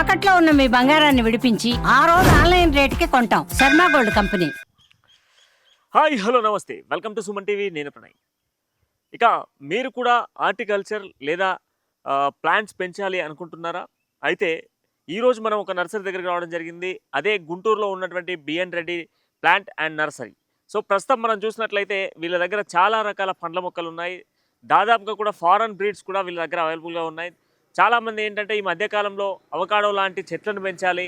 తాకట్లో ఉన్న మీ బంగారాన్ని విడిపించి ఆ రోజు ఆన్లైన్ రేటుకి కొంటాం. Sharma gold company. Hi hello నమస్తే. వెల్కమ్ టు సుమన్ టీవీ నేను ప్రణయ్. ఇక మీరు కూడా హార్టికల్చర్ లేదా ప్లాంట్స్ పెంచాలి అనుకుంటున్నారా? అయితే ఈరోజు మనం ఒక నర్సరీ దగ్గరికి రావడం జరిగింది. అదే గుంటూరులో ఉన్నటువంటి BN Reddy plant and nursery. So ప్రస్తుతం మనం చూసినట్లయితే వీళ్ళ దగ్గర చాలా రకాల పండ్ల మొక్కలు ఉన్నాయి. దాదాపుగా కూడా ఫారెన్ బ్రీడ్స్ కూడా వీళ్ళ దగ్గర అవైలబుల్గా ఉన్నాయి. చాలామంది ఏంటంటే ఈ మధ్యకాలంలో అవకాడో లాంటి చెట్లను పెంచాలి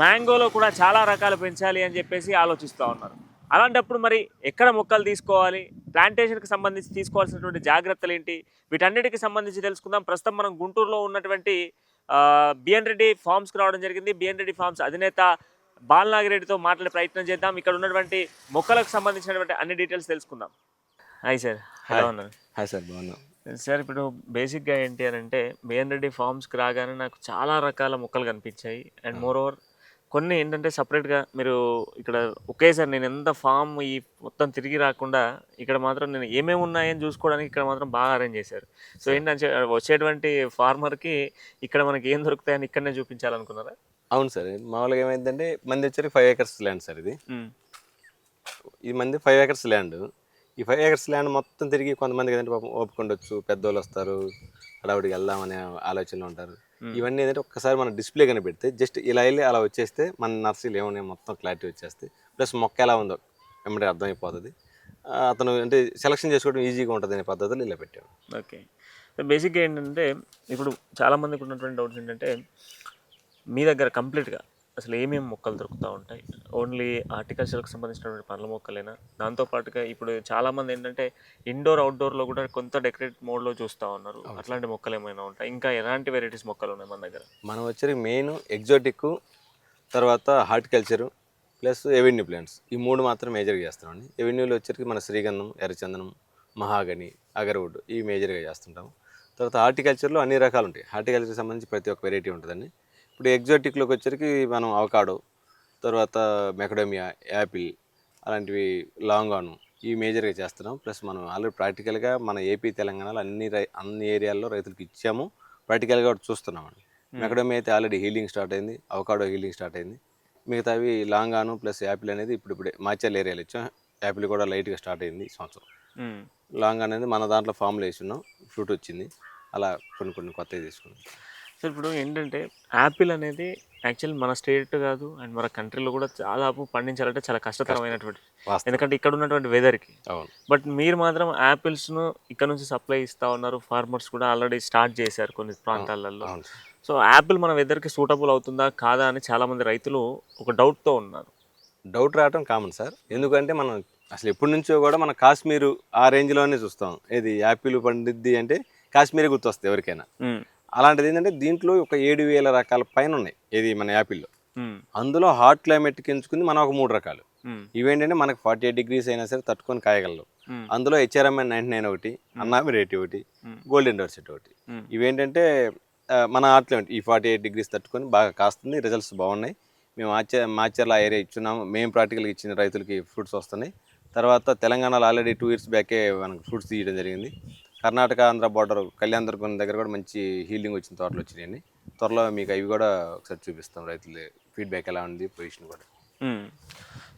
మ్యాంగోలో కూడా చాలా రకాలు పెంచాలి అని చెప్పేసి ఆలోచిస్తూ ఉన్నారు. అలాంటప్పుడు మరి ఎక్కడ మొక్కలు తీసుకోవాలి ప్లాంటేషన్కి సంబంధించి తీసుకోవాల్సినటువంటి జాగ్రత్తలు ఏంటి? వీటన్నిటికి సంబంధించి తెలుసుకుందాం. ప్రస్తుతం మనం గుంటూరులో ఉన్నటువంటి బిఎన్ రెడ్డి ఫార్మ్స్కి రావడం జరిగింది. బిఎన్ రెడ్డి ఫార్మ్స్ అధినేత బాలనాగిరెడ్డితో మాట్లాడే ప్రయత్నం చేద్దాం. ఇక్కడ ఉన్నటువంటి మొక్కలకు సంబంధించినటువంటి అన్ని డీటెయిల్స్ తెలుసుకుందాం. Hi sir. ఉన్నారు? హాయ్ సార్ బాగున్నాం. సార్ ఇప్పుడు బేసిక్గా ఏంటి అని అంటే బిఎన్ రెడ్డి ఫార్మ్స్కి రాగానే నాకు చాలా రకాల మొక్కలు కనిపించాయి. అండ్ మోర్ ఓవర్ కొన్ని ఏంటంటే సపరేట్గా మీరు ఇక్కడ ఒకేసారి నేను ఎంత ఫామ్ ఈ మొత్తం తిరిగి రాకుండా ఇక్కడ మాత్రం నేను ఏమేమి ఉన్నాయని చూసుకోవడానికి ఇక్కడ మాత్రం బాగా అరేంజ్ చేశారు. సో ఏంటంటే వచ్చేటువంటి ఫార్మర్కి ఇక్కడ మనకి ఏం దొరుకుతాయని ఇక్కడనే చూపించాలనుకున్నారా? అవును సార్. మామూలుగా ఏమైందంటే మంది వచ్చరికి ఫైవ్ ఏకర్స్ ల్యాండ్ సార్ ఇది. ఇది మంది ఫైవ్ ఏకర్స్ ల్యాండ్ ఈ ఫైవ్ ఏకర్స్ ల్యాండ్ మొత్తం తిరిగి కొంతమంది ఏంటంటే పాపం ఓపిక ఉండొచ్చు పెద్దోళ్ళు వస్తారు హడావుడికి వెళ్దామనే ఆలోచనలో ఉంటారు. ఇవన్నీ ఏంటంటే ఒక్కసారి మన డిస్ప్లే కని పెడితే జస్ట్ ఇలా వెళ్ళి అలా వచ్చేస్తే మన నర్సరీలు ఏమున్నాయి మొత్తం క్లారిటీ వచ్చేస్తే ప్లస్ మొక్క ఎలా ఉందో వెంబడి అర్థమైపోతుంది. అతను అంటే సెలక్షన్ చేసుకోవడం ఈజీగా ఉంటుంది అనే పద్ధతులు ఇలా పెట్టాము ఓకే. సో బేసిక్గా ఏంటంటే ఇప్పుడు చాలామందికి ఉన్నటువంటి డౌట్స్ ఏంటంటే మీ దగ్గర కంప్లీట్గా అసలు ఏమేమి మొక్కలు దొరుకుతూ ఉంటాయి? ఓన్లీ హార్టికల్చర్కి సంబంధించినటువంటి పండ్ల మొక్కలేనా? దాంతోపాటుగా ఇప్పుడు చాలామంది ఏంటంటే ఇండోర్ అవుట్డోర్లో కూడా కొంత డెకరేట్ మోడ్లో చూస్తూ ఉన్నారు. అట్లాంటి మొక్కలు ఏమైనా ఉంటాయి? ఇంకా ఎలాంటి వెరైటీస్ మొక్కలు ఉన్నాయి మన దగ్గర? మనం వచ్చరికి మెయిన్ ఎగ్జాటిక్ తర్వాత హార్టికల్చరు ప్లస్ ఎవెన్యూ ప్లాంట్స్ ఈ మూడు మాత్రం మేజర్గా చేస్తామండి ఎవెన్యూలో వచ్చరికి మన శ్రీగంధం ఎర్రచందనం మహాగని అగరవుడ్ ఇవి మేజర్గా చేస్తుంటాము తర్వాత హార్టికల్చర్లో అన్ని రకాలు ఉంటాయి. హార్టికల్చర్కి సంబంధించి ప్రతి ఒక్క వెరైటీ ఉంటుందండి. ఇప్పుడు ఎగ్జాటిక్లోకి వచ్చరికి మనం అవకాడో తర్వాత మెకడోమియా యాపిల్ అలాంటివి లాంగాను ఇవి మేజర్గా చేస్తున్నాం. ప్లస్ మనం ఆల్రెడీ ప్రాక్టికల్గా మన ఏపీ తెలంగాణలో అన్ని రై అన్ని ఏరియాల్లో రైతులకు ఇచ్చాము. ప్రాక్టికల్గా కూడా చూస్తున్నామండి. మెకడోమియా అయితే ఆల్రెడీ హీలింగ్ స్టార్ట్ అయింది అవకాడో హీలింగ్ స్టార్ట్ అయింది. మిగతావి లాంగాను ప్లస్ యాపిల్ అనేది ఇప్పుడు ఇప్పుడే మాచల్ ఏరియాలో ఇచ్చాం. యాపిల్ కూడా లైట్గా స్టార్ట్ అయింది ఈ సంవత్సరం. లాంగ్ అనేది మన దాంట్లో ఫామ్లో వేసున్నాం ఫ్రూట్ వచ్చింది. అలా కొన్ని కొన్ని కొత్తవి తీసుకున్నాం. సో ఇప్పుడు ఏంటంటే యాపిల్ అనేది యాక్చువల్ మన స్టేట్ కాదు అండ్ మన కంట్రీలో కూడా దాదాపు పండించాలంటే చాలా కష్టతరమైనటువంటి ఎందుకంటే ఇక్కడ ఉన్నటువంటి వెదర్కి బట్ మీరు మాత్రం యాపిల్స్ను ఇక్కడ నుంచి సప్లై ఇస్తా ఉన్నారు ఫార్మర్స్ కూడా ఆల్రెడీ స్టార్ట్ చేశారు కొన్ని ప్రాంతాలలో. సార్. సో యాపిల్ మన వెదర్కి సూటబుల్ అవుతుందా కాదా అని చాలామంది రైతులు ఒక డౌట్తో ఉన్నారు. డౌట్ రావటం కామన్ సార్. ఎందుకంటే మనం అసలు ఎప్పటి నుంచో కూడా మన కాశ్మీరు ఆ రేంజ్లోనే చూస్తాం. ఏది యాపిల్ పండిద్ది అంటే కాశ్మీరే గుర్తొస్తుంది ఎవరికైనా. మ్మ్. అలాంటిది ఏంటంటే దీంట్లో ఒక ఏడు వేల రకాల పైన ఉన్నాయి ఏది మన యాపిల్లో. అందులో హాట్ క్లైమేట్కి ఎంచుకుంది మనం ఒక మూడు రకాలు. ఇవేంటంటే మనకు ఫార్టీ ఎయిట్ డిగ్రీస్ అయినా సరే తట్టుకొని కాయగలవు మ్మ్. అందులో హెచ్ఆర్ఎంఎన్ నైంటీ నైన్ ఒకటి అన్నామిరేటి ఒకటి మ్మ్. గోల్డెన్ డోర్సెట్ ఒకటి. ఇవేంటంటే మన హాట్ క్లైమేట్ ఈ ఫార్టీ ఎయిట్ డిగ్రీస్ తట్టుకొని బాగా కాస్తుంది రిజల్ట్స్ బాగున్నాయి మేము ఆచ మాచర్ల ఏరియా ఇచ్చున్నాము మేము ప్రాక్టికల్గా ఇచ్చిన రైతులకి ఫ్రూట్స్ వస్తున్నాయి తర్వాత తెలంగాణలో ఆల్రెడీ టూ ఇయర్స్ బ్యాకే మనకు ఫ్రూట్స్ తీయడం జరిగింది కర్ణాటక ఆంధ్ర బార్డర్ కళ్యాణ్ దుర్గం దగ్గర కూడా మంచి హీలింగ్ వచ్చిన తోటలు వచ్చినాయండి త్వరలో మీకు అవి కూడా ఒకసారి చూపిస్తాం రైతులు ఫీడ్బ్యాక్ ఎలా ఉంది పొజిషన్ కూడా.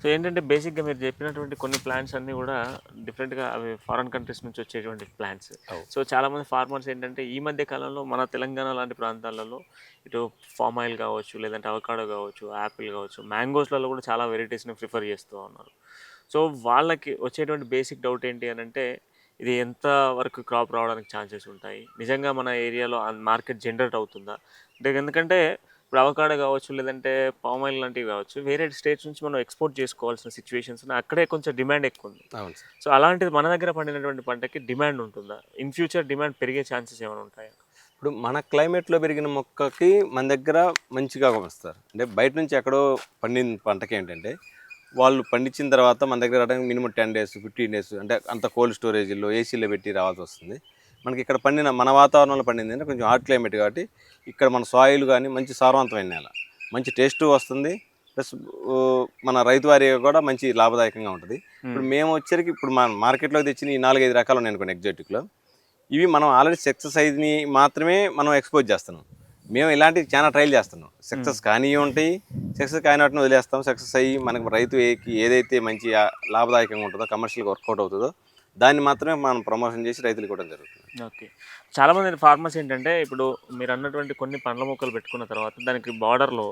సో ఏంటంటే బేసిక్గా మీరు చెప్పినటువంటి కొన్ని ప్లాంట్స్ అన్నీ కూడా డిఫరెంట్గా అవి ఫారెన్ కంట్రీస్ నుంచి వచ్చేటువంటి ప్లాంట్స్. సో చాలామంది ఫార్మర్స్ ఏంటంటే ఈ మధ్య కాలంలో మన తెలంగాణ లాంటి ప్రాంతాలలో ఇటు ఫామ్ ఆయిల్ కావచ్చు లేదంటే అవకాడో కావచ్చు యాపిల్ కావచ్చు మ్యాంగోస్లలో కూడా చాలా వెరైటీస్ని ప్రిఫర్ చేస్తూ ఉన్నారు సో వాళ్ళకి వచ్చేటువంటి బేసిక్ డౌట్ ఏంటి అని అంటే ఇది ఎంత వరకు క్రాప్ రావడానికి ఛాన్సెస్ ఉంటాయి? నిజంగా మన ఏరియాలో మార్కెట్ జనరేట్ అవుతుందా? అంటే ఎందుకంటే ఇప్పుడు అవకాడో కావచ్చు లేదంటే పామ్ ఆయిల్ లాంటివి కావచ్చు వేరే స్టేట్స్ నుంచి మనం ఎక్స్పోర్ట్ చేసుకోవాల్సిన సిచ్యువేషన్స్ అక్కడే కొంచెం డిమాండ్ ఎక్కువ ఉంది. సో అలాంటిది మన దగ్గర పండినటువంటి పంటకి డిమాండ్ ఉంటుందా? ఇన్ ఫ్యూచర్ డిమాండ్ పెరిగే ఛాన్సెస్ ఏమైనా ఉంటాయా? ఇప్పుడు మన క్లైమేట్లో పెరిగిన మొక్కకి మన దగ్గర మంచిగా వస్తారు. అంటే బయట నుంచి ఎక్కడో పండిన పంటకి ఏంటంటే వాళ్ళు పండించిన తర్వాత మన దగ్గర రావడానికి minimum ten days fifteen days అంటే అంత కోల్డ్ స్టోరేజ్లో ఏసీలో పెట్టి రావాల్సి వస్తుంది. మనకి ఇక్కడ పండిన మన వాతావరణంలో పండింది అంటే కొంచెం హాట్ క్లైమేట్ కాబట్టి ఇక్కడ మన సాయిల్ కానీ మంచి సారవంతమైన నేల. మంచి టేస్ట్ వస్తుంది. ప్లస్ మన రైతు వారికి కూడా మంచి లాభదాయకంగా ఉంటుంది. ఇప్పుడు మేము వచ్చరికి ఇప్పుడు మన మార్కెట్లో తెచ్చిన ఈ నాలుగైదు రకాలు ఉన్నాయి అనుకోండి ఎగ్జాటిక్లో ఇవి మనం ఆల్రెడీ సక్సెస్ అయింది మాత్రమే మనం ఎక్స్పోజ్ చేస్తున్నాం. మేము ఇలాంటివి చాలా ట్రైల్ చేస్తున్నాం. సక్సెస్ కానీ ఉంటాయి సక్సెస్ కాని వాటిని వదిలేస్తాం. సక్సెస్ అయ్యి మనకు రైతు ఏకి ఏదైతే మంచి లాభదాయకంగా ఉంటుందో కమర్షియల్గా వర్కౌట్ అవుతుందో దాన్ని మాత్రమే మనం ప్రమోషన్ చేసి రైతులకు ఇవ్వడం జరుగుతుంది. ఓకే. చాలా మంది ఫార్మర్స్ ఏంటంటే ఇప్పుడు మీరు అన్నటువంటి కొన్ని పండ్ల మొక్కలు పెట్టుకున్న తర్వాత దానికి బార్డర్లో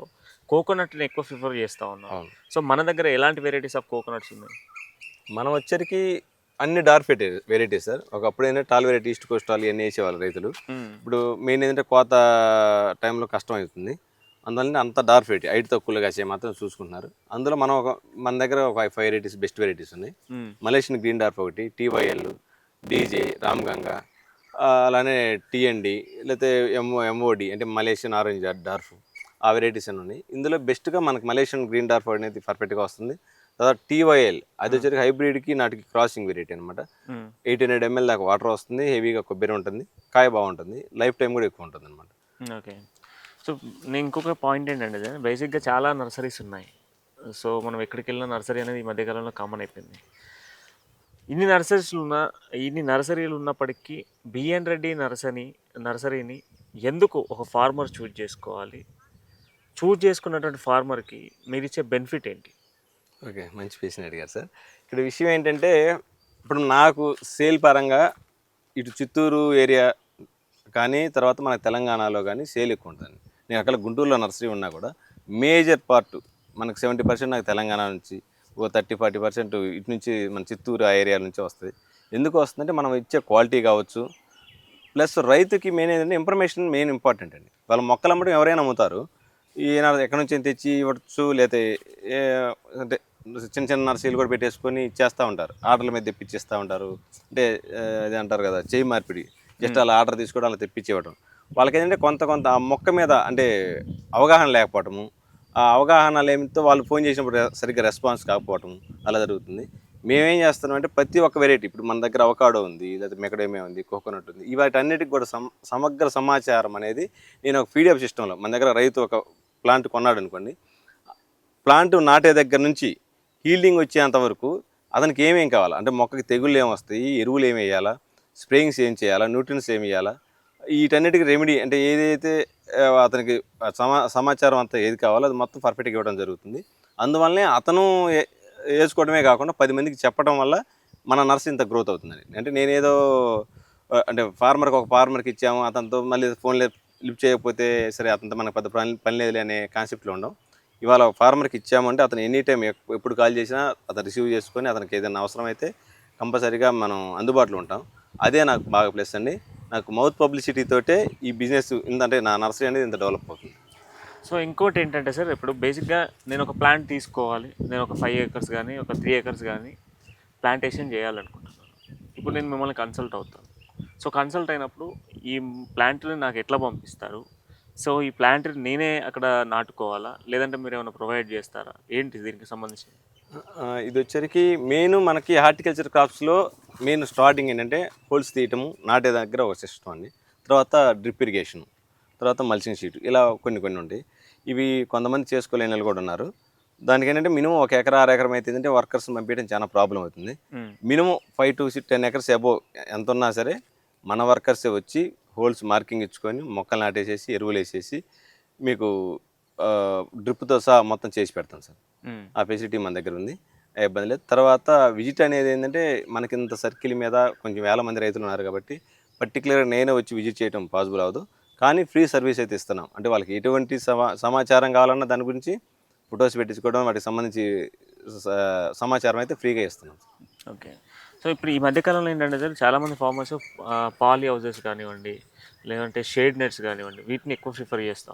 కోకోనట్ని ఎక్కువ ప్రిఫర్ చేస్తూ ఉన్నాం సో మన దగ్గర ఎలాంటి వెరైటీస్ ఆఫ్ కోకోనట్స్ ఉన్నాయి? మనం వచ్చరికి అన్ని డార్క్ వెరైటీ వెరైటీస్ సార్ ఒకప్పుడు ఏంటంటే tall variety east coast tall ఇవన్నీ వేసేవాళ్ళు రైతులు. ఇప్పుడు మెయిన్ ఏంటంటే కోత టైంలో కష్టం అవుతుంది అందువల్ల అంత డార్క్ వెరైటీ హైట్ తక్కువగా కాసే మాత్రం చూసుకుంటున్నారు. అందులో మనం ఒక మన దగ్గర ఒక ఫైవ్ వెరైటీస్ బెస్ట్ వెరైటీస్ ఉన్నాయి. మలేషియన్ గ్రీన్ డార్ఫ్ ఒకటి టీవైఎల్ డీజే రామ్గంగా ఆ, అలానే టీఎన్డి లేకపోతే ఎంఓ ఎంఓడి అంటే మలేషియన్ ఆరెంజ్ డార్ఫ్ ఆ వెరైటీస్ అన్నీ ఉన్నాయి. ఇందులో బెస్ట్గా మనకి మలేషియన్ గ్రీన్ డార్ఫ్ అనేది పర్ఫెక్ట్గా వస్తుంది. తర్వాత టీవైఎల్ అది వచ్చేసరికి హైబ్రిడ్కి నాటికి క్రాసింగ్ వెరైటీ అనమాట ఎయిట్ హండ్రెడ్ ఎంఎల్ దాకా వాటర్ వస్తుంది హెవీగా కొబ్బరి ఉంటుంది కాయ బాగుంటుంది లైఫ్ టైం కూడా ఎక్కువ ఉంటుంది అనమాట ఓకే. సో నేను ఇంకొక పాయింట్ ఏంటంటే బేసిక్గా చాలా నర్సరీస్ ఉన్నాయి. సో మనం ఎక్కడికి వెళ్ళిన నర్సరీ అనేది ఈ మధ్యకాలంలో కామన్ అయిపోయింది. ఇన్ని నర్సరీలు ఉన్న ఇన్ని నర్సరీలు ఉన్నప్పటికీ బిఎన్ రెడ్డి నర్సరీ నర్సరీని ఎందుకు ఒక ఫార్మర్ చూజ్ చేసుకోవాలి? చూజ్ చేసుకున్నటువంటి ఫార్మర్కి మీరు ఇచ్చే బెనిఫిట్ ఏంటి? ఓకే మంచి క్వశ్చన్ అడిగారు సార్. ఇక్కడ విషయం ఏంటంటే ఇప్పుడు నాకు సేల్ పరంగా ఇటు చిత్తూరు ఏరియా కానీ తర్వాత మన తెలంగాణలో కానీ సేల్ ఎక్కువ ఉంటుంది నేను అక్కడ గుంటూరులో నర్సరీ ఉన్నా కూడా మేజర్ పార్ట్ మనకు సెవెంటీ పర్సెంట్ నాకు తెలంగాణ నుంచి ఓ థర్టీ ఫార్టీ పర్సెంట్ ఇటు నుంచి మన చిత్తూరు ఆ ఏరియా నుంచి వస్తుంది. ఎందుకు వస్తుందంటే మనం ఇచ్చే క్వాలిటీ కావచ్చు. ప్లస్ రైతుకి మెయిన్ ఏంటంటే ఇన్ఫర్మేషన్ మెయిన్ ఇంపార్టెంట్ అండి. వాళ్ళ మొక్కలు అమ్మడం ఎవరైనా అమ్ముతారు. ఈయన ఎక్కడి నుంచి తెచ్చి ఇవ్వచ్చు లేకపోతే అంటే చిన్న చిన్న నర్సరీలు కూడా పెట్టేసుకొని ఇచ్చేస్తూ ఉంటారు. ఆర్డర్ల మీద తెప్పించేస్తూ ఉంటారు. అంటే అది అంటారు కదా చేయి మార్పిడి. జస్ట్ అలా ఆర్డర్ తీసుకోవడం అలా తెప్పించేవడం వాళ్ళకి ఏంటంటే కొంత కొంత ఆ మొక్క మీద అంటే అవగాహన లేకపోవటము. ఆ అవగాహన లేమితో వాళ్ళు ఫోన్ చేసినప్పుడు సరిగ్గా రెస్పాన్స్ కాకపోవటం అలా జరుగుతుంది. మేమేం చేస్తున్నాం అంటే ప్రతి ఒక్క వెరైటీ ఇప్పుడు మన దగ్గర అవకాడో ఉంది లేదా మెకడేమే ఉంది కోకోనట్ ఉంది వాటన్నిటికి కూడా సమ సమగ్ర సమాచారం అనేది నేను ఒక పీడిఎఫ్ సిస్టంలో మన దగ్గర రైతు ఒక ప్లాంట్ కొన్నాడు అనుకోండి ప్లాంట్ నాటే దగ్గర నుంచి హీల్డింగ్ వచ్చేంత వరకు అతనికి ఏమేం కావాలి? అంటే మొక్కకి తెగుళ్ళు ఏమి వస్తాయి? ఎరువులు ఏమి వేయాలా? స్ప్రేయింగ్స్ ఏం చేయాలా? న్యూట్రిన్స్ ఏమి వేయాలా? వీటన్నిటికి రెమెడీ అంటే ఏదైతే అతనికి సమా సమాచారం అంతా ఏది కావాలో అది మొత్తం పర్ఫెక్ట్గా ఇవ్వడం జరుగుతుంది. అందువల్లనే అతను వేసుకోవడమే కాకుండా పది మందికి చెప్పడం వల్ల మన నర్స్ ఇంత గ్రోత్ అవుతుందని అంటే నేనేదో అంటే ఫార్మర్కి ఒక ఫార్మర్కి ఇచ్చాము అతనితో మళ్ళీ ఫోన్లో లిఫ్ట్ చేయకపోతే సరే అతనితో మనకు పెద్ద పని పని లేదులే అనే కాన్సెప్ట్లో ఉండం. ఇవాళ ఫార్మర్కి ఇచ్చామంటే అతను ఎనీ టైం ఎప్పుడు కాల్ చేసినా అతను రిసీవ్ చేసుకొని అతనికి ఏదైనా అవసరమైతే కంపల్సరీగా మనం అందుబాటులో ఉంటాం. అదే నాకు బాగా ప్లస్ అండి. నాకు మౌత్ పబ్లిసిటీతోటే ఈ బిజినెస్ ఇందంటే నా నర్సరీ అనేది ఇంత డెవలప్ అవుతుంది. సో ఇంకోటి ఏంటంటే సార్ ఇప్పుడు బేసిక్గా నేను ఒక ప్లాంట్ తీసుకోవాలి. నేను ఒక ఫైవ్ ఏకర్స్ కానీ ఒక త్రీ ఏకర్స్ కానీ ప్లాంటేషన్ చేయాలనుకుంటున్నాను. ఇప్పుడు నేను మిమ్మల్ని కన్సల్ట్ అవుతాను. సో కన్సల్ట్ అయినప్పుడు ఈ ప్లాంట్ని నాకు ఎట్లా పంపిస్తారు? సో ఈ ప్లాంట్ నేనే అక్కడ నాటుకోవాలా? లేదంటే మీరు ఏమైనా ప్రొవైడ్ చేస్తారా? ఏంటి దీనికి సంబంధించి? ఇది వచ్చరికి మెయిన్ మనకి హార్టికల్చర్ క్రాప్స్లో మెయిన్ స్టార్టింగ్ ఏంటంటే హోల్స్ తీయటము నాటే దగ్గర ఒక సిస్టమ్ అండి. తర్వాత డ్రిప్ ఇరిగేషన్ తర్వాత మల్చింగ్ షీట్ ఇలా కొన్ని కొన్ని ఉంటాయి. ఇవి కొంతమంది చేసుకోలేని వాళ్ళు కూడా ఉన్నారు. దానికి ఏంటంటే మినిమం ఒక ఎకరా అర ఎకరం అయితే ఏంటంటే వర్కర్స్ పంపించడం చాలా ప్రాబ్లం అవుతుంది. Minimum five to ten acres above ఎంత ఉన్నా సరే మన వర్కర్సే వచ్చి హోల్స్ మార్కింగ్ ఇచ్చుకొని మొక్కలు నాటేసేసి ఎరువులు వేసేసి మీకు డ్రిప్తో సహా మొత్తం చేసి పెడతాం సార్. ఆ ఫెసిలిటీ మన దగ్గర ఉంది. ఇబ్బంది లేదు. తర్వాత విజిట్ అనేది ఏంటంటే మనకి ఇంత సర్కిల్ మీద కొంచెం వేల మంది రైతులు ఉన్నారు కాబట్టి పర్టికులర్గా నేనే వచ్చి విజిట్ చేయడం పాసిబుల్ అవ్వదు. కానీ ఫ్రీ సర్వీస్ అయితే ఇస్తున్నాం. అంటే వాళ్ళకి ఎటువంటి సమా సమాచారం కావాలన్నా దాని గురించి ఫొటోస్ పెట్టించుకోవడం వాటికి సంబంధించి సమాచారం అయితే ఫ్రీగా ఇస్తున్నాం ఓకే. సో ఇప్పుడు ఈ మధ్యకాలంలో ఏంటంటే సార్ చాలామంది ఫార్మర్స్ పాలీ హౌసెస్ కానివ్వండి లేదంటే షేడ్ నెట్స్ కానివ్వండి వీటిని ఎక్కువ ప్రిఫర్ చేస్తూ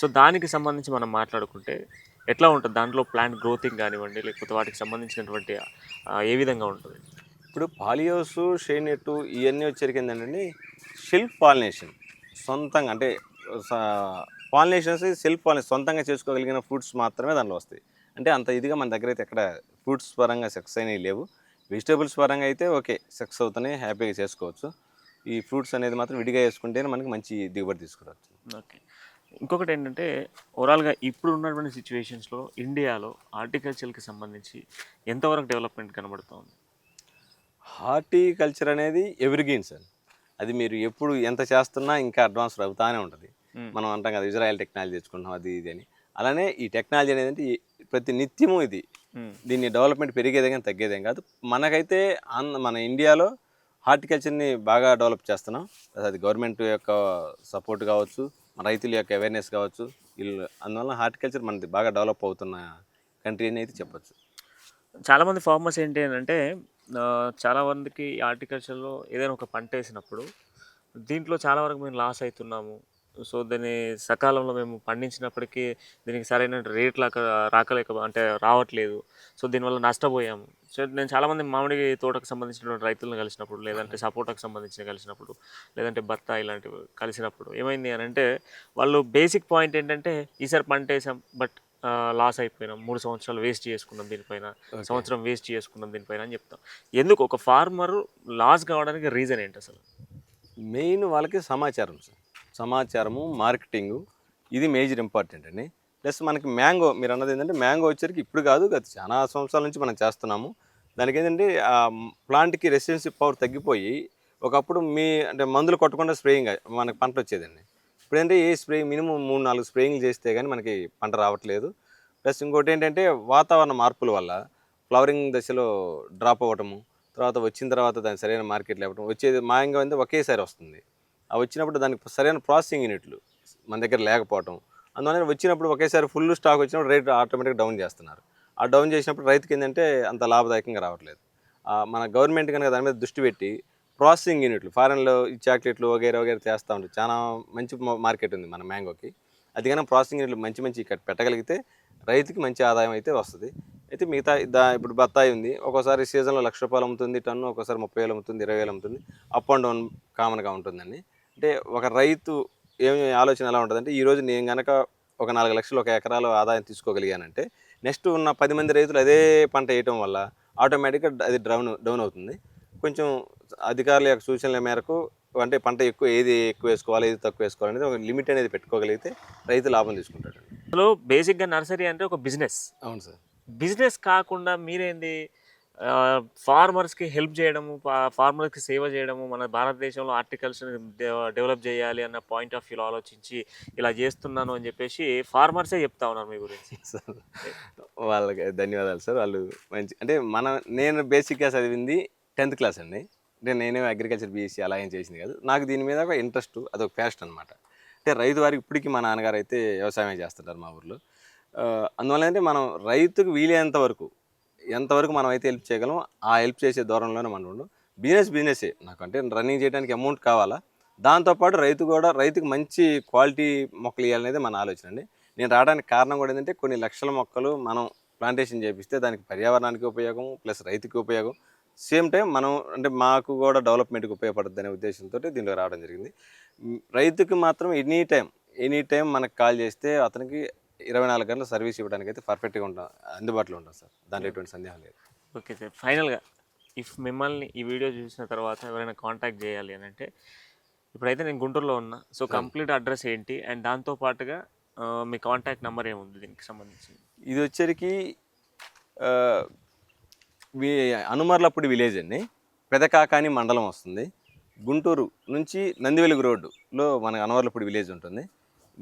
సో దానికి సంబంధించి మనం మాట్లాడుకుంటే ఎట్లా ఉంటుంది? దాంట్లో ప్లాంట్ గ్రోతింగ్ కానివ్వండి లేకపోతే వాటికి సంబంధించినటువంటి ఏ విధంగా ఉంటుంది? ఇప్పుడు పాలియోస్ షేనెట్ ఇవన్నీ వచ్చరికి ఏంటంటే సెల్ఫ్ పాలినేషన్. సొంతంగా అంటే పాలినేషన్స్ సెల్ఫ్ పాలినేషన్ సొంతంగా చేసుకోగలిగిన ఫ్రూట్స్ మాత్రమే దాంట్లో వస్తాయి. అంటే అంత ఇదిగా మన దగ్గర అయితే ఎక్కడ ఫ్రూట్స్ పరంగా సక్సెస్ అయినవి లేవు. వెజిటేబుల్స్ పరంగా అయితే ఓకే సక్సెస్ అవుతున్నాయి హ్యాపీగా చేసుకోవచ్చు. ఈ ఫ్రూట్స్ అనేది మాత్రం విడిగా వేసుకుంటేనే మనకి మంచి దిగుబడి తీసుకురావచ్చు. ఓకే. ఇంకొకటి ఏంటంటే ఓవరాల్గా ఇప్పుడు ఉన్నటువంటి సిచ్యువేషన్స్లో ఇండియాలో హార్టికల్చర్కి సంబంధించి ఎంతవరకు డెవలప్మెంట్ కనబడుతోంది? హార్టికల్చర్ అనేది ఎవ్రీగీన్ సార్. అది మీరు ఎప్పుడు ఎంత చేస్తున్నా ఇంకా అడ్వాన్స్ అవుతానే ఉంటుంది. మనం అంటాం కదా ఇజ్రాయెల్ టెక్నాలజీ తెచ్చుకుంటాం అది ఇది అని. అలానే ఈ టెక్నాలజీ అనేది ప్రతి నిత్యము ఇది. దీన్ని డెవలప్మెంట్ పెరిగేదే కానీ తగ్గేదేం కాదు. మనకైతే ఆంధ్ర మన ఇండియాలో హార్టికల్చర్ని బాగా డెవలప్ చేస్తున్నాం. అది గవర్నమెంట్ యొక్క సపోర్ట్ కావచ్చు మన రైతుల యొక్క అవేర్నెస్ కావచ్చు. వీళ్ళు అందువల్ల హార్టికల్చర్ మనది బాగా డెవలప్ అవుతున్న కంట్రీ అని అయితే చెప్పచ్చు. చాలామంది ఫార్మర్స్ ఏంటి అని అంటే చాలామందికి చాలా మందికి హార్టికల్చర్లో ఏదైనా ఒక పంట వేసినప్పుడు దీంట్లో చాలా వరకు మేము లాస్ అవుతున్నాము. సో దీన్ని సకాలంలో మేము పండించినప్పటికీ దీనికి సరైన రేట్ లాక రాకలేక అంటే రావట్లేదు. సో దీనివల్ల నష్టపోయాము. సో నేను చాలామంది మామిడి తోటకు సంబంధించినటువంటి రైతులను కలిసినప్పుడు లేదంటే సపోటాకు సంబంధించిన కలిసినప్పుడు లేదంటే బత్తాయి ఇలాంటివి కలిసినప్పుడు ఏమైంది అని అంటే వాళ్ళు బేసిక్ పాయింట్ ఏంటంటే ఈసారి పంట వేసాం బట్ లాస్ అయిపోయినాం. మూడు సంవత్సరాలు వేస్ట్ చేసుకున్నాం దీనిపైన. సంవత్సరం వేస్ట్ చేసుకున్నాం దీనిపైన అని చెప్తాం. ఎందుకు ఒక ఫార్మర్ లాస్ కావడానికి రీజన్ ఏంటి అసలు? మెయిన్ వాళ్ళకి సమాచారం సార్. సమాచారము మార్కెటింగు ఇది మేజర్ ఇంపార్టెంట్ అండి. ప్లస్ మనకి మ్యాంగో మీరు అన్నది ఏంటంటే మ్యాంగో వచ్చరికి ఇప్పుడు కాదు గత చాలా సంవత్సరాల నుంచి మనం చేస్తున్నాము. దానికి ఏంటంటే ఆ ప్లాంట్కి రెసిడెన్సీ పవర్ తగ్గిపోయి ఒకప్పుడు మీ అంటే మందులు కొట్టకుండా స్ప్రేయింగ్ మనకి పంట వచ్చేదండి. ఇప్పుడంటే ఏ స్ప్రే మినిమం మూడు నాలుగు స్ప్రేయింగ్ చేస్తే కానీ మనకి పంట రావట్లేదు. ప్లస్ ఇంకోటి ఏంటంటే వాతావరణ మార్పుల వల్ల ఫ్లవరింగ్ దశలో డ్రాప్ అవ్వటము తర్వాత వచ్చిన తర్వాత దాని సరైన మార్కెట్ లేవటం వచ్చేది మాయంగా అయితే ఒకేసారి వస్తుంది. ఆ వచ్చినప్పుడు దానికి సరైన ప్రాసెసింగ్ యూనిట్లు మన దగ్గర లేకపోవటం. అందువల్ల వచ్చినప్పుడు ఒకేసారి ఫుల్ స్టాక్ వచ్చినప్పుడు రేట్ ఆటోమేటిక్గా డౌన్ చేస్తున్నారు. ఆ డౌన్ చేసినప్పుడు రైతుకి ఏంటంటే అంత లాభదాయకంగా రావట్లేదు. మన గవర్నమెంట్ కనుక దాని మీద దృష్టి పెట్టి ప్రాసెసింగ్ యూనిట్లు ఫారెన్లో ఈ చాక్లెట్లు వగేరే వగేరే చేస్తూ ఉంటారు చాలా మంచి మా- మార్కెట్ ఉంది మన మ్యాంగోకి. అది కానీ ప్రాసెసింగ్ యూనిట్లు మంచి మంచి ఇక్కడ పెట్టగలిగితే రైతుకి మంచి ఆదాయం అయితే వస్తుంది. అయితే మిగతా దా ఇప్పుడు బత్తాయి ఉంది. ఒక్కోసారి సీజన్లో లక్ష రూపాయలు అమ్ముతుంది టన్ను ఒక్కోసారి ముప్పై వేలు అమ్ముతుంది ఇరవై వేలు అమ్ముతుంది. అప్ అండ్ డౌన్ కామన్గా ఉంటుందండి. అంటే ఒక రైతు ఏమి ఆలోచన ఎలా ఉంటుందంటే ఈరోజు నేను కనుక ఒక నాలుగు లక్షలు ఒక ఎకరాలో ఆదాయం తీసుకోగలిగానంటే నెక్స్ట్ ఉన్న పది మంది రైతులు అదే పంట వేయటం వల్ల ఆటోమేటిక్గా అది డౌన్ డౌన్ అవుతుంది. కొంచెం అధికారుల యొక్క సూచనల మేరకు అంటే పంట ఎక్కువ ఏది ఎక్కువ వేసుకోవాలి ఏది తక్కువ వేసుకోవాలి అనేది ఒక లిమిట్ అనేది పెట్టుకోగలిగితే రైతు లాభం తీసుకుంటాడు అసలు బేసిక్గా నర్సరీ అంటే ఒక బిజినెస్. అవును సార్. బిజినెస్ కాకుండా మీరేంది? ఫార్మర్స్కి హెల్ప్ చేయడము ఫార్మర్స్కి సేవ చేయడము మన భారతదేశంలో ఆర్టికల్స్ని డెవలప్ చేయాలి అన్న పాయింట్ ఆఫ్ వ్యూలో ఆలోచించి ఇలా చేస్తున్నాను అని చెప్పేసి ఫార్మర్సే చెప్తా ఉన్నారు మీ గురించి. సార్ వాళ్ళకి ధన్యవాదాలు సార్. వాళ్ళు మంచి అంటే మన నేను బేసిక్గా చదివింది టెన్త్ క్లాస్ అండి. అంటే నేనేమో అగ్రికల్చర్ బీఎస్సీ అలా ఏం చేసింది కాదు. నాకు దీని మీద ఒక ఇంట్రెస్ట్ అదొక ప్యాషన్ అనమాట అంటే రైతు వారికి ఇప్పటికీ మా నాన్నగారు అయితే వ్యవసాయమే చేస్తుంటారు మా ఊర్లో. అందువల్ల అంటే మనం రైతుకు వీలైనంత వరకు ఎంతవరకు మనం అయితే హెల్ప్ చేయగలం ఆ హెల్ప్ చేసే దూరంలోనే మనం ఉండు. బిజినెస్ బిజినెసే. నాకు అంటే రన్నింగ్ చేయడానికి అమౌంట్ కావాలా? దాంతోపాటు రైతు కూడా రైతుకు మంచి క్వాలిటీ మొక్కలు ఇవ్వాలనేది మన ఆలోచన అండి. నేను రావడానికి కారణం కూడా ఏంటంటే కొన్ని లక్షల మొక్కలు మనం ప్లాంటేషన్ చేపిస్తే దానికి పర్యావరణానికి ఉపయోగం ప్లస్ రైతుకి ఉపయోగం. సేమ్ టైం మనం అంటే మాకు కూడా డెవలప్మెంట్కి ఉపయోగపడుతుంది అనే ఉద్దేశంతో దీనిలో రావడం జరిగింది. రైతుకి మాత్రం ఎనీ టైం ఎనీ టైం మనకు కాల్ చేస్తే అతనికి ఇరవై నాలుగు గంటల సర్వీస్ ఇవ్వడానికి అయితే పర్ఫెక్ట్గా ఉంటాం అందుబాటులో ఉంటాం సార్. దాంట్లో ఎటువంటి సందేహం లేదు. ఓకే సార్ ఫైనల్గా ఇఫ్ మిమ్మల్ని ఈ వీడియో చూసిన తర్వాత ఎవరైనా కాంటాక్ట్ చేయాలి అని అంటే ఇప్పుడైతే నేను గుంటూరులో ఉన్నా సో కంప్లీట్ అడ్రస్ ఏంటి? అండ్ దాంతో పాటుగా మీ కాంటాక్ట్ నెంబర్ ఏముంది దీనికి సంబంధించి ఇది వచ్చరికి అనుమర్లపూడి విలేజ్ అండి. పెదకాకాని మండలం వస్తుంది. గుంటూరు నుంచి నందివెలుగు రోడ్డులో మన అనవర్లపూడి విలేజ్ ఉంటుంది.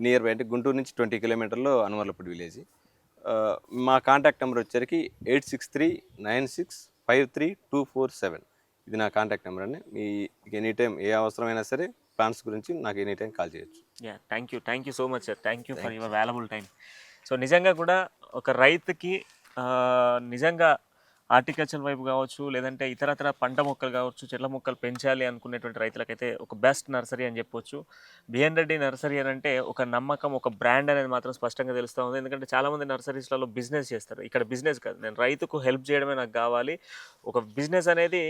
నియర్ బై అంటే గుంటూరు నుంచి ట్వంటీ కిలోమీటర్లో అనవర్లపూడి విలేజ్. మా కాంటాక్ట్ నెంబర్ వచ్చరికి eight six three nine six five three two four seven. ఇది నా కాంటాక్ట్ నెంబర్ అండి. మీ ఎనీ టైం ఏ అవసరమైనా సరే ప్లాన్స్ గురించి నాకు ఎనీ టైం కాల్ చేయొచ్చు. Yeah thank you thank you so much sir thank you for your valuable time so నిజంగా కూడా ఒక రైతుకి నిజంగా హార్టికల్చర్ వైపు కావచ్చు లేదంటే ఇతరతర పంట మొక్కలు కావచ్చు చెట్ల మొక్కలు పెంచాలి అనుకునేటువంటి రైతులకైతే ఒక బెస్ట్ నర్సరీ అని చెప్పొచ్చు. బిఎన్ రెడ్డి నర్సరీ అని అంటే ఒక నమ్మకం ఒక బ్రాండ్ అనేది మాత్రం స్పష్టంగా తెలుస్తూ ఉంది. ఎందుకంటే చాలామంది నర్సరీస్లలో బిజినెస్ చేస్తారు. ఇక్కడ బిజినెస్ కాదు. నేను రైతుకు హెల్ప్ చేయడమే నాకు కావాలి. ఒక బిజినెస్ అనేది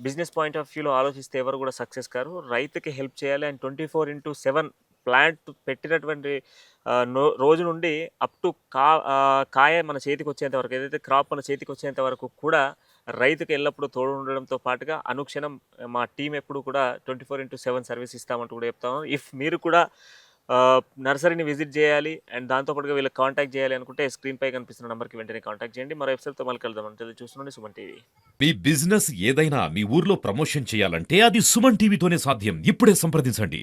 బిజినెస్ పాయింట్ ఆఫ్ వ్యూలో ఆలోచిస్తే ఎవరు కూడా సక్సెస్ కారు. రైతుకి హెల్ప్ చేయాలి. And twenty four into seven plant పెట్టినటువంటి నో- రోజు నుండి అప్ టు కా కాయ మన చేతికి వచ్చేంత వరకు ఏదైతే క్రాప్ మన చేతికి వచ్చేంత వరకు కూడా రైతుకు ఎల్లప్పుడూ తోడు ఉండడంతో పాటుగా అనుక్షణం మా టీం ఎప్పుడు కూడా twenty four into seven service ఇస్తామంటూ కూడా చెప్తాము ఇఫ్ మీరు కూడా నర్సరీని విజిట్ చేయాలి అండ్ దాంతోపాటుగా వీళ్ళకి కాంటాక్ట్ చేయాలి అనుకుంటే స్క్రీన్ పై కనిపిస్తున్న నెంబర్కి వెంటనే కాంటాక్ట్ చేయండి. మరో ఎపిసోడ్తో మళ్ళీ కలుద్దాం. అంటే చూస్తుండండి సుమన్ టీవీ. మీ బిజినెస్ ఏదైనా మీ ఊర్లో ప్రమోషన్ చేయాలంటే అది సుమన్ టీవీతోనే సాధ్యం. ఇప్పుడే సంప్రదించండి.